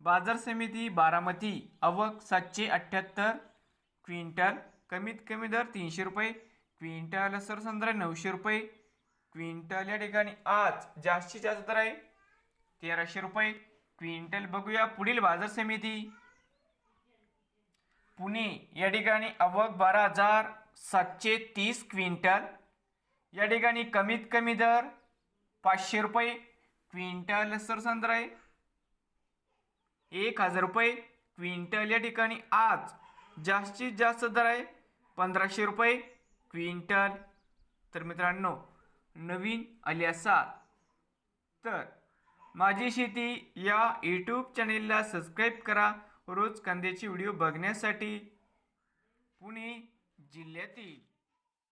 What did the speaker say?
बाजार समिती बारामती आवक सातशे अठ्ठ्याहत्तर क्विंटल कमीत कमी दर तीनशे रुपये क्विंटल सरसंद्रा नऊशे रुपये क्विंटल या ठिकाणी आज जास्तीत जास्त दर आहे तेराशे रुपये. क्विंटल बघूया पुढील बाजार समिती. पुणे या ठिकाणी आवक बारा हजार सातशे तीस क्विंटल या ठिकाणी कमीत कमी दर पाचशे रुपये. क्विंटल सरसंद्रा आहे एक हजार रुपये. क्विंटल या ठिकाणी आज जास्तीत जास्त दर आहे. पंधराशे रुपये. क्विंटल. तर मित्रांनो नवीन आले असाल तर माझी शेती या यूट्यूब चॅनेलला सबस्क्राईब करा. रोज कांद्याची व्हिडिओ बघण्यासाठी पुणे जिल्ह्यातील